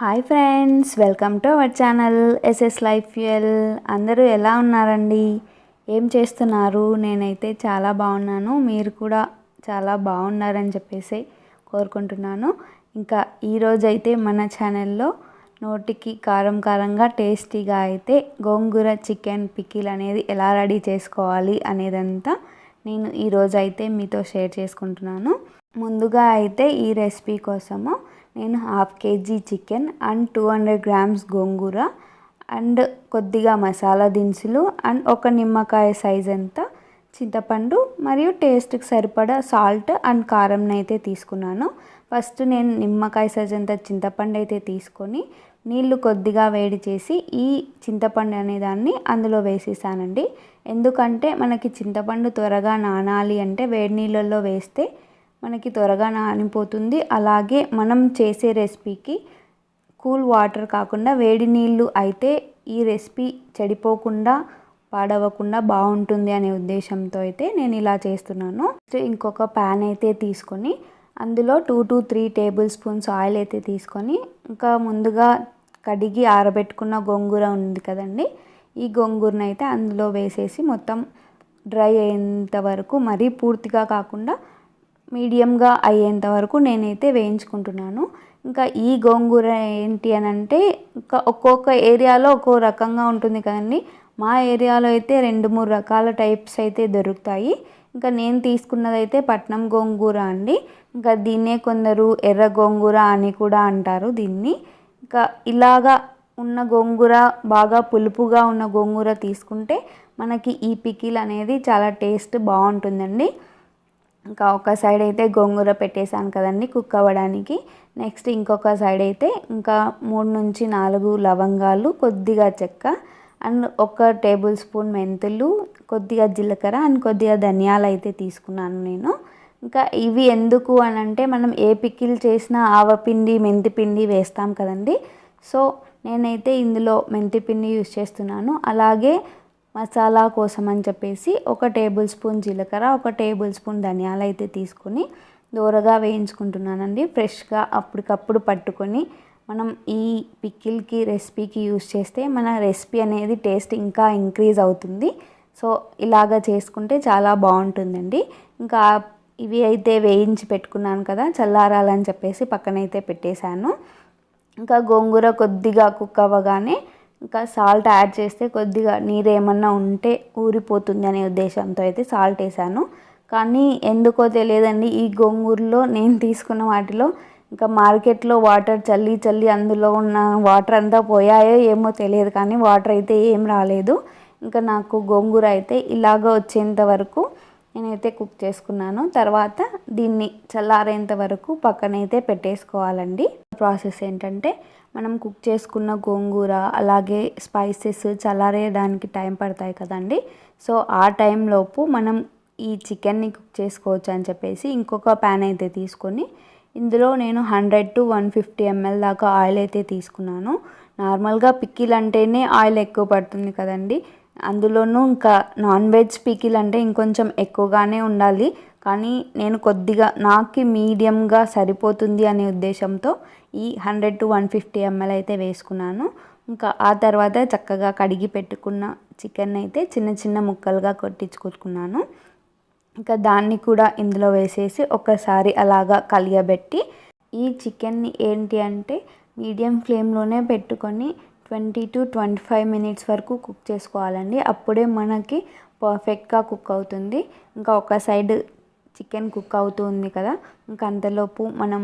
Hi friends welcome to our channel SS life fuel అందరూ ఎలా ఉన్నారండి? ఏం చేస్తున్నారు? నేనైతే చాలా బాగున్నాను. మీరు కూడా చాలా బాగున్నారని చెప్పేసి కోరుకుంటున్నాను. ఇంకా ఈరోజైతే మన ఛానల్లో నోటికి కారం కారంగా టేస్టీగా అయితే గోంగూర చికెన్ పికిల్ అనేది ఎలా రెడీ చేసుకోవాలి అనేదంతా నేను ఈరోజు అయితే మీతో షేర్ చేసుకుంటున్నాను. ముందుగా అయితే ఈ రెసిపీ కోసము నేను half KG chicken and two hundred grams gongura and కొద్దిగా మసాలా దినుసులు అండ్ ఒక నిమ్మకాయ సైజ్ అంతా చింతపండు మరియు టేస్ట్కి సరిపడా సాల్ట్ అండ్ కారంని అయితే తీసుకున్నాను. ఫస్ట్ నేను నిమ్మకాయ సైజ్ అంత చింతపండు అయితే తీసుకొని నీళ్ళు కొద్దిగా వేడి చేసి ఈ చింతపండు అనే దాన్ని అందులో వేసేసానండి. ఎందుకంటే మనకి చింతపండు త్వరగా నానాలి అంటే వేడి నీళ్ళల్లో వేస్తే మనకి త్వరగా నానిపోతుంది. అలాగే మనం చేసే రెసిపీకి కూల్ వాటర్ కాకుండా వేడి నీళ్ళు అయితే ఈ రెసిపీ చెడిపోకుండా పాడవకుండా బాగుంటుంది అనే ఉద్దేశంతో అయితే నేను ఇలా చేస్తున్నాను. ఇంకొక ప్యాన్ అయితే తీసుకొని అందులో two to three table spoons oil అయితే తీసుకొని ఇంకా ముందుగా కడిగి ఆరబెట్టుకున్న గోంగూర ఉంది కదండి ఈ గోంగూరను అయితే అందులో వేసేసి మొత్తం డ్రై అయ్యేంత వరకు మరీ పూర్తిగా కాకుండా మీడియంగా అయ్యేంత వరకు నేనైతే వేయించుకుంటున్నాను. ఇంకా ఈ గోంగూర ఏంటి అని అంటే ఇంకా ఒక్కొక్క ఏరియాలో ఒక్కో రకంగా ఉంటుంది కదండి. మా ఏరియాలో అయితే రెండు మూడు రకాల టైప్స్ అయితే దొరుకుతాయి. ఇంకా నేను తీసుకున్నదైతే పట్నం గోంగూర అండి. ఇంకా దీన్నే కొందరు ఎర్ర గోంగూర అని కూడా అంటారు దీన్ని. ఇంకా ఇలాగా ఉన్న గోంగూర బాగా పులుపుగా ఉన్న గోంగూర తీసుకుంటే మనకి ఈ పికిల్ అనేది చాలా టేస్ట్ బాగుంటుందండి. ఇంకా ఒక సైడ్ అయితే గోంగూర పెట్టేశాను కదండి కుక్ అవ్వడానికి. నెక్స్ట్ ఇంకొక సైడ్ అయితే ఇంకా మూడు నుంచి నాలుగు లవంగాలు కొద్దిగా చెక్క అండ్ ఒక టేబుల్ స్పూన్ మెంతులు కొద్దిగా జీలకర్ర అండ్ కొద్దిగా ధనియాలు అయితే తీసుకున్నాను నేను. ఇంకా ఇవి ఎందుకు అని అంటే మనం ఏ పిక్కిల్ చేసినా ఆవపిండి మెంతిపిండి వేస్తాం కదండి. సో నేనైతే ఇందులో మెంతిపిండి యూస్ చేస్తున్నాను. అలాగే మసాలా కోసం అని చెప్పేసి ఒక టేబుల్ స్పూన్ జీలకర్ర ఒక టేబుల్ స్పూన్ ధనియాలు అయితే తీసుకొని దూరగా వేయించుకుంటున్నానండి. ఫ్రెష్గా అప్పటికప్పుడు పట్టుకొని మనం ఈ పిక్కిల్కి రెసిపీకి యూస్ చేస్తే మన రెసిపీ అనేది టేస్ట్ ఇంకా ఇంక్రీజ్ అవుతుంది. సో ఇలాగా చేసుకుంటే చాలా బాగుంటుందండి. ఇంకా ఇవి అయితే వేయించి పెట్టుకున్నాను కదా చల్లారాలని చెప్పేసి పక్కనైతే పెట్టేశాను. ఇంకా గోంగూర కొద్దిగా కుక్ అవ్వగానే ఇంకా సాల్ట్ యాడ్ చేస్తే కొద్దిగా నీరు ఏమన్నా ఉంటే ఊరిపోతుంది అనే ఉద్దేశంతో అయితే సాల్ట్ వేసాను. కానీ ఎందుకో తెలియదండి ఈ గోంగూరలో నేను తీసుకున్న వాటిలో ఇంకా మార్కెట్లో వాటర్ చల్లి చల్లి అందులో ఉన్న వాటర్ అంతా పోయాయో ఏమో తెలియదు కానీ వాటర్ అయితే ఏం రాలేదు. ఇంకా నాకు గోంగూర అయితే ఇలాగ వచ్చేంత వరకు నేనైతే కుక్ చేసుకున్నాను. తర్వాత దీన్ని చల్లారేంత వరకు పక్కనైతే పెట్టేసుకోవాలండి. ప్రాసెస్ ఏంటంటే మనం కుక్ చేసుకున్న గోంగూర అలాగే స్పైసెస్ చల్లారేయడానికి టైం పడతాయి కదండి. సో ఆ టైంలోపు మనం ఈ చికెన్ని కుక్ చేసుకోవచ్చు అని చెప్పేసి ఇంకొక ప్యాన్ అయితే తీసుకొని ఇందులో నేను hundred to one fifty ML దాకా ఆయిల్ అయితే తీసుకున్నాను. నార్మల్గా పిక్కిల్ అంటేనే ఆయిల్ ఎక్కువ పడుతుంది కదండి. అందులోనూ ఇంకా నాన్ వెజ్ పికిల్ అంటే ఇంకొంచెం ఎక్కువగానే ఉండాలి. కానీ నేను కొద్దిగా నాకు మీడియంగా సరిపోతుంది అనే ఉద్దేశంతో ఈ hundred to one fifty ML అయితే వేసుకున్నాను. ఇంకా ఆ తర్వాత చక్కగా కడిగి పెట్టుకున్న చికెన్ అయితే చిన్న చిన్న ముక్కలుగా కొట్టించుకున్నాను. ఇంకా దాన్ని కూడా ఇందులో వేసేసి ఒకసారి అలాగా కలియబెట్టి ఈ చికెన్ని ఏంటి అంటే మీడియం ఫ్లేమ్లోనే పెట్టుకొని twenty to twenty five minutes వరకు కుక్ చేసుకోవాలండి. అప్పుడే మనకి పర్ఫెక్ట్గా కుక్ అవుతుంది. ఇంకా ఒక సైడ్ చికెన్ కుక్ అవుతుంది కదా. ఇంకా అంతలోపు మనం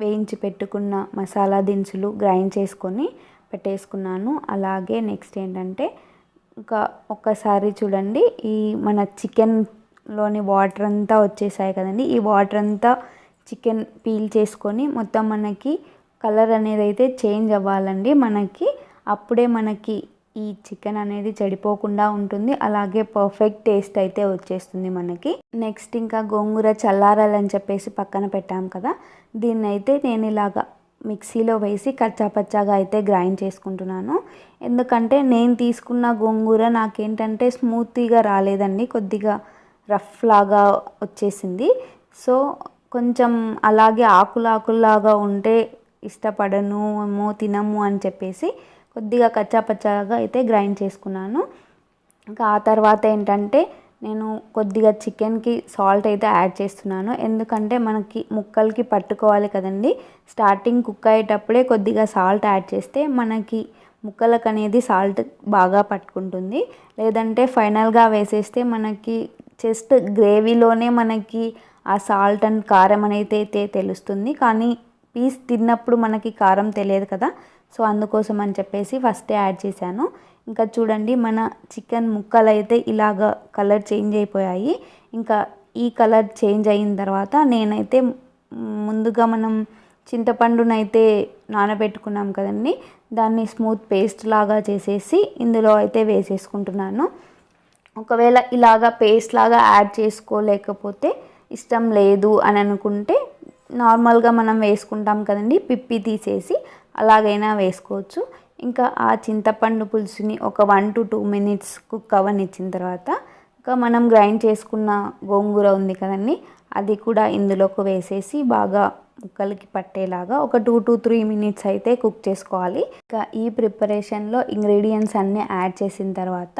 వేయించి పెట్టుకున్న మసాలా దినుసులు గ్రైండ్ చేసుకొని పెట్టేసుకున్నాను. అలాగే నెక్స్ట్ ఏంటంటే ఇంకా ఒక్కసారి చూడండి. ఈ మన చికెన్లోని వాటర్ అంతా వచ్చేసాయి కదండి. ఈ వాటర్ అంతా చికెన్ పీల్ చేసుకొని మొత్తం మనకి కలర్ అనేది అయితే చేంజ్ అవ్వాలండి. మనకి అప్పుడే మనకి ఈ చికెన్ అనేది చెడిపోకుండా ఉంటుంది. అలాగే పర్ఫెక్ట్ టేస్ట్ అయితే వచ్చేస్తుంది మనకి. నెక్స్ట్ ఇంకా గోంగూర చల్లారాలని చెప్పేసి పక్కన పెట్టాం కదా. దీన్ని అయితే నేను ఇలాగా మిక్సీలో వేసి కచ్చాపచ్చాగా అయితే గ్రైండ్ చేసుకుంటున్నాను. ఎందుకంటే నేను తీసుకున్న గోంగూర నాకేంటంటే స్మూత్గా రాలేదండి. కొద్దిగా రఫ్ లాగా వచ్చేసింది. సో కొంచెం అలాగే ఆకులాకుల్లాగా ఉంటే ఇష్టపడను ఏమో తినము అని చెప్పేసి కొద్దిగా కచ్చాపచ్చాగా అయితే గ్రైండ్ చేసుకున్నాను. ఇంకా ఆ తర్వాత ఏంటంటే నేను కొద్దిగా చికెన్కి సాల్ట్ అయితే యాడ్ చేస్తున్నాను. ఎందుకంటే మనకి ముక్కలకి పట్టుకోవాలి కదండి. స్టార్టింగ్ కుక్ అయ్యేటప్పుడే కొద్దిగా సాల్ట్ యాడ్ చేస్తే మనకి ముక్కలకు అనేది సాల్ట్ బాగా పట్టుకుంటుంది. లేదంటే ఫైనల్గా వేసేస్తే మనకి జస్ట్ గ్రేవీలోనే మనకి ఆ సాల్ట్ అండ్ కారం అనేది అయితే తెలుస్తుంది. కానీ పీస్ తిన్నప్పుడు మనకి కారం తెలియదు కదా. సో అందుకోసం అని చెప్పేసి ఫస్టే యాడ్ చేశాను. ఇంకా చూడండి మన చికెన్ ముక్కలు అయితే ఇలాగ కలర్ చేంజ్ అయిపోయాయి. ఇంకా ఈ కలర్ చేంజ్ అయిన తర్వాత నేనైతే ముందుగా మనం చింతపండునైతే నానబెట్టుకున్నాం కదండి. దాన్ని స్మూత్ పేస్ట్ లాగా చేసేసి ఇందులో అయితే వేసేసుకుంటున్నాను. ఒకవేళ ఇలాగా పేస్ట్ లాగా యాడ్ చేసుకోలేకపోతే ఇష్టం లేదు అని అనుకుంటే నార్మల్గా మనం వేసుకుంటాం కదండి పిప్పి తీసేసి అలాగైనా వేసుకోవచ్చు. ఇంకా ఆ చింతపండు పులుసుని ఒక one to two minutes cook అవ్వనిచ్చిన తర్వాత ఇంకా మనం గ్రైండ్ చేసుకున్న గోంగూర ఉంది కదండి అది కూడా ఇందులోకి వేసేసి బాగా ముక్కలకి పట్టేలాగా ఒక టూ టు త్రీ మినిట్స్ అయితే కుక్ చేసుకోవాలి. ఇంకా ఈ ప్రిపరేషన్లో ఇంగ్రీడియంట్స్ అన్నీ యాడ్ చేసిన తర్వాత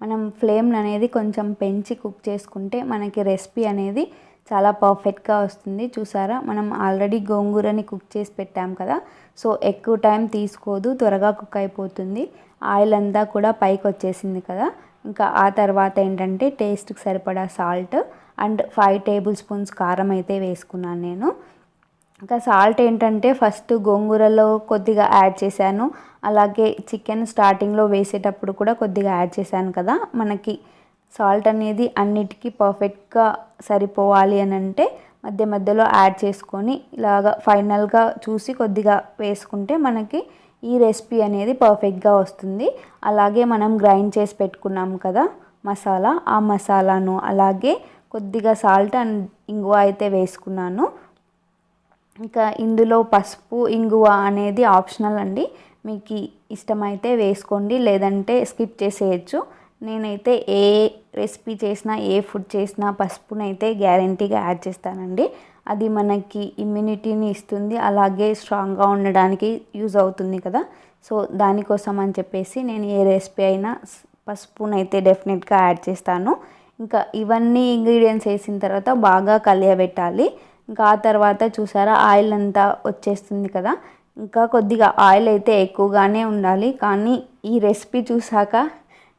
మనం ఫ్లేమ్ అనేది కొంచెం పెంచి కుక్ చేసుకుంటే మనకి రెసిపీ అనేది చాలా పర్ఫెక్ట్గా వస్తుంది. చూసారా? మనం ఆల్రెడీ గోంగూరని కుక్ చేసి పెట్టాం కదా. సో ఎక్కువ టైం తీసుకోదు. త్వరగా కుక్ అయిపోతుంది. ఆయిల్ అంతా కూడా పైకి వచ్చేసింది కదా. ఇంకా ఆ తర్వాత ఏంటంటే టేస్ట్కి సరిపడా salt and five table spoons కారం అయితే వేసుకున్నాను నేను. ఇంకా సాల్ట్ ఏంటంటే ఫస్ట్ గోంగూరలో కొద్దిగా యాడ్ చేశాను. అలాగే చికెన్ స్టార్టింగ్లో వేసేటప్పుడు కూడా కొద్దిగా యాడ్ చేశాను కదా. మనకి సాల్ట్ అనేది అన్నిటికీ పర్ఫెక్ట్గా సరిపోవాలి అని అంటే మధ్య మధ్యలో యాడ్ చేసుకొని ఇలాగ ఫైనల్గా చూసి కొద్దిగా వేసుకుంటే మనకి ఈ రెసిపీ అనేది పర్ఫెక్ట్గా వస్తుంది. అలాగే మనం గ్రైండ్ చేసి పెట్టుకున్నాం కదా మసాలా ఆ మసాలాను అలాగే కొద్దిగా సాల్ట్ అండ్ ఇంగువ అయితే వేసుకున్నాను. ఇంకా ఇందులో పసుపు ఇంగువ అనేది ఆప్షనల్ అండి. మీకు ఇష్టమైతే వేసుకోండి లేదంటే స్కిప్ చేసేయచ్చు. నేనైతే ఏ రెసిపీ చేసినా ఏ ఫుడ్ చేసినా పసుపునైతే గ్యారంటీగా యాడ్ చేస్తానండి. అది మనకి ఇమ్యూనిటీని ఇస్తుంది అలాగే స్ట్రాంగ్గా ఉండడానికి యూజ్ అవుతుంది కదా. సో దానికోసం అని చెప్పేసి నేను ఏ రెసిపీ అయినా పసుపునైతే డెఫినెట్గా యాడ్ చేస్తాను. ఇంకా ఇవన్నీ ఇంగ్రీడియంట్స్ వేసిన తర్వాత బాగా కలియబెట్టాలి. ఇంకా ఆ తర్వాత చూసారా ఆయిల్ అంతా వచ్చేస్తుంది కదా. ఇంకా కొద్దిగా ఆయిల్ అయితే ఎక్కువగానే ఉండాలి. కానీ ఈ రెసిపీ చూసాక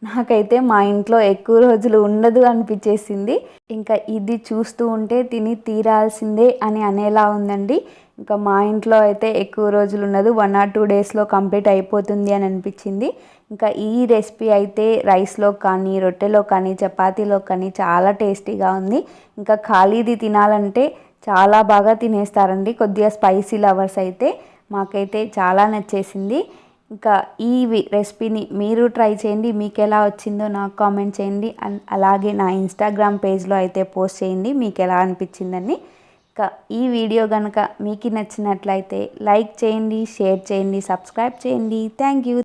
నాకైతే మా ఇంట్లో ఎక్కువ రోజులు ఉండదు అనిపించేసింది. ఇంకా ఇది చూస్తూ ఉంటే తిని తీరాల్సిందే అని అనేలా ఉందండి. ఇంకా మా ఇంట్లో అయితే ఎక్కువ రోజులు ఉండదు. వన్ ఆర్ టూ డేస్లో కంప్లీట్ అయిపోతుంది అని అనిపించింది. ఇంకా ఈ రెసిపీ అయితే రైస్లో కానీ రొట్టెలో కానీ చపాతీలో కానీ చాలా టేస్టీగా ఉంది. ఇంకా ఖాళీది తినాలంటే చాలా బాగా తినేస్తారండి. కొద్దిగా స్పైసీ లవర్స్ అయితే మాకైతే చాలా నచ్చేసింది. ఇంకా ఈ రెసిపీని మీరు ట్రై చేయండి. మీకు ఎలా వచ్చిందో నాకు కామెంట్ చేయండి. అండ్ అలాగే నా ఇన్స్టాగ్రామ్ పేజ్లో అయితే పోస్ట్ చేయండి. మీకు ఎలా అనిపించిందని. ఇంకా ఈ వీడియో కనుక మీకు నచ్చినట్లయితే లైక్ చేయండి షేర్ చేయండి సబ్స్క్రైబ్ చేయండి. Thank you.